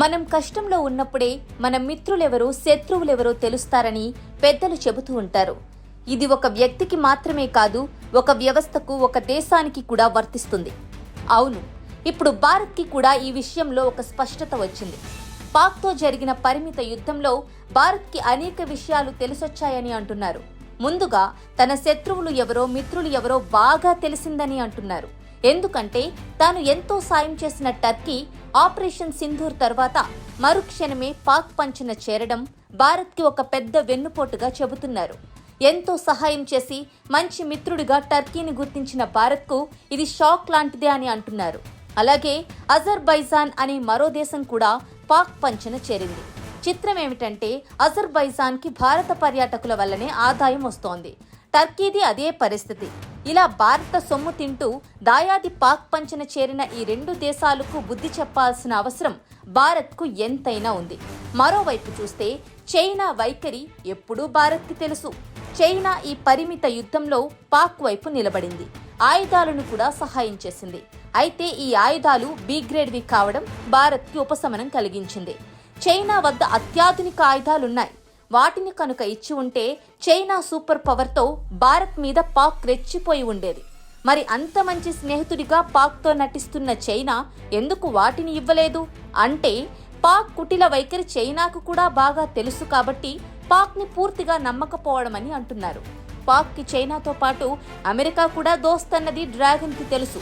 మనం కష్టంలో ఉన్నప్పుడే మన మిత్రులెవరో శత్రువులెవరో తెలుస్తారని పెద్దలు చెబుతూ ఉంటారు. ఇది ఒక వ్యక్తికి మాత్రమే కాదు ఒక వ్యవస్థకు ఒక దేశానికి కూడా వర్తిస్తుంది. అవును ఇప్పుడు భారత్కి కూడా ఈ విషయంలో ఒక స్పష్టత వచ్చింది. పాక్తో జరిగిన పరిమిత యుద్ధంలో భారత్కి అనేక విషయాలు తెలిసొచ్చాయని అంటున్నారు. ముందుగా తన శత్రువులు ఎవరో మిత్రులు ఎవరో బాగా తెలిసిందని అంటున్నారు. ఎందుకంటే తాను ఎంతో సాయం చేసిన టర్కీ ఆపరేషన్ సింధూర్ తర్వాత మరుక్షణమే పాక్ పంచన చేరడం భారత్కి ఒక పెద్ద వెన్నుపోటుగా చెబుతున్నారు. ఎంతో సహాయం చేసి మంచి మిత్రుడిగా టర్కీని గుర్తించిన భారత్కు ఇది షాక్ లాంటిదే అని అంటున్నారు. అలాగే అజర్బైజాన్ అనే మరో దేశం కూడా పాక్ పంచన చేరింది. చిత్రం ఏమిటంటే అజర్బైజాన్కి భారత పర్యాటకుల వల్లనే ఆదాయం వస్తోంది. టర్కీది అదే పరిస్థితి. ఇలా భారత సొమ్ము తింటూ దాయాది పాక్ పంచన చేరిన ఈ రెండు దేశాలకు బుద్ధి చెప్పాల్సిన అవసరం భారత్కు ఎంతైనా ఉంది. మరోవైపు చూస్తే చైనా వైఖరి ఎప్పుడూ భారత్కి తెలుసు. చైనా ఈ పరిమిత యుద్ధంలో పాక్ వైపు నిలబడింది. ఆయుధాలను కూడా సహాయం చేసింది. అయితే ఈ ఆయుధాలు బి గ్రేడ్వి కావడం భారత్కి ఉపశమనం కలిగించింది. చైనా వద్ద అత్యాధునిక ఆయుధాలున్నాయి. వాటిని కనుక ఇచ్చి ఉంటే చైనా సూపర్ పవర్తో భారత్ మీద పాక్ రెచ్చిపోయి ఉండేది. మరి అంత మంచి స్నేహితుడిగా పాక్తో నటిస్తున్న చైనా ఎందుకు వాటిని ఇవ్వలేదు? అంటే పాక్ కుటిల వైఖరి చైనాకు కూడా బాగా తెలుసు కాబట్టి పాక్ని పూర్తిగా నమ్మకపోవడమని అంటున్నారు. పాక్కి చైనాతో పాటు అమెరికా కూడా దోస్తన్నది డ్రాగన్కి తెలుసు.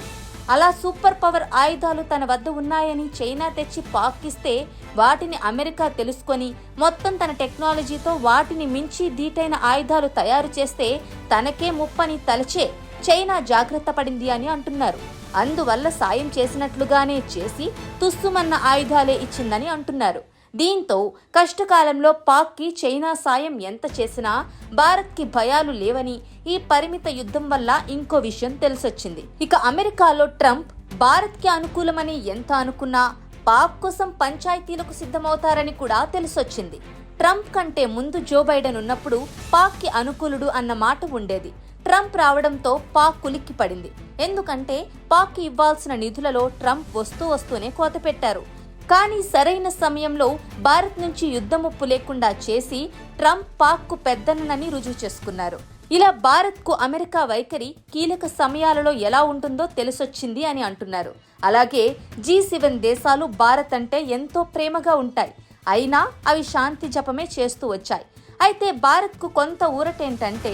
అలా సూపర్ పవర్ ఆయుధాలు తన వద్ద ఉన్నాయని చైనా తెచ్చి పాకిస్తే వాటిని అమెరికా తెలుసుకొని మొత్తం తన టెక్నాలజీతో వాటిని మించి దీటైన ఆయుధాలు తయారు చేస్తే తనకే ముప్పని తలచే చైనా జాగ్రత్త పడింది అని అంటున్నారు. అందువల్ల సాయం చేసినట్లుగానే చేసి తుస్సుమన్న ఆయుధాలే ఇచ్చిందని అంటున్నారు. దీంతో కష్టకాలంలో పాక్కి చైనా సాయం ఎంత చేసినా భారత్కి భయాలు లేవని ఈ పరిమిత యుద్ధం వల్ల ఇంకో విషయం తెలిసొచ్చింది. ఇక అమెరికాలో ట్రంప్ భారత్కి అనుకూలమని ఎంత అనుకున్నా పాక్ కోసం పంచాయతీలకు సిద్ధమవుతారని కూడా తెలిసొచ్చింది. ట్రంప్ కంటే ముందు జో బైడెన్ ఉన్నప్పుడు పాక్కి అనుకూలుడు అన్న మాట ఉండేది. ట్రంప్ రావడంతో పాక్ కులిక్కి పడింది ఎందుకంటే పాక్ ఇవ్వాల్సిన నిధులలో ట్రంప్ వస్తూ వస్తూనే కోత పెట్టారు. కానీ సరైన సమయంలో భారత్ నుంచి యుద్ధముప్పు లేకుండా చేసి ట్రంప్ పాక్కు పెద్దనని రుజువు చేసుకున్నారు. ఇలా భారత్కు అమెరికా వైఖరి కీలక సమయాలలో ఎలా ఉంటుందో తెలిసొచ్చింది అని అంటున్నారు. అలాగే జీ సెవెన్ దేశాలు భారత్ అంటే ఎంతో ప్రేమగా ఉంటాయి. అయినా అవి శాంతి జపమే చేస్తూ వచ్చాయి. అయితే భారత్కు కొంత ఊరటేంటంటే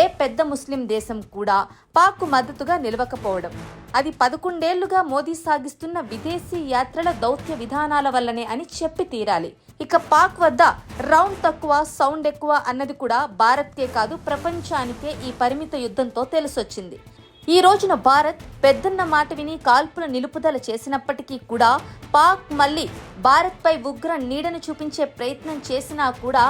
ఏ పెద్ద ముస్లిం దేశం కూడా పాక్కు మద్దతుగా నిలవకపోవడం. అది పదకొండేళ్ళుగా మోదీ సాగిస్తున్న విదేశీ యాత్రల దౌత్య విధానాల వల్లనే అని చెప్పి తీరాలి. ఇక పాక్ వద్ద రౌండ్ తక్కువ సౌండ్ ఎక్కువ అన్నది కూడా భారత్కే కాదు ప్రపంచానికే ఈ పరిమిత యుద్ధంతో తెలిసొచ్చింది. ఈ రోజున భారత్ పెద్దన్న మాట విని కాల్పుల నిలుపుదల చేసినప్పటికీ కూడా పాక్ మళ్ళీ భారత్పై ఉగ్ర నీడను చూపించే ప్రయత్నం చేసినా కూడా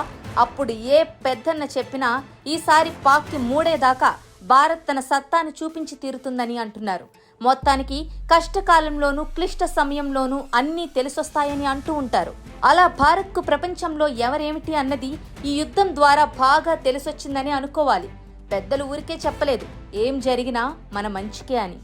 అప్పుడు ఏ పెద్దన్న చెప్పినా ఈసారి పాక్కి మూడేదాకా భారత్ తన సత్తాను చూపించి తీరుతుందని అంటున్నారు. మొత్తానికి కష్టకాలంలోనూ క్లిష్ట సమయంలోనూ అన్నీ తెలిసొస్తాయని అంటూ ఉంటారు. అలా భారత్కు ప్రపంచంలో ఎవరేమిటి అన్నది ఈ యుద్ధం ద్వారా బాగా తెలిసొచ్చిందని అనుకోవాలి. పెద్దలు ఊరికే చెప్పలేదు. ఏం జరిగినా మన మంచికే అని.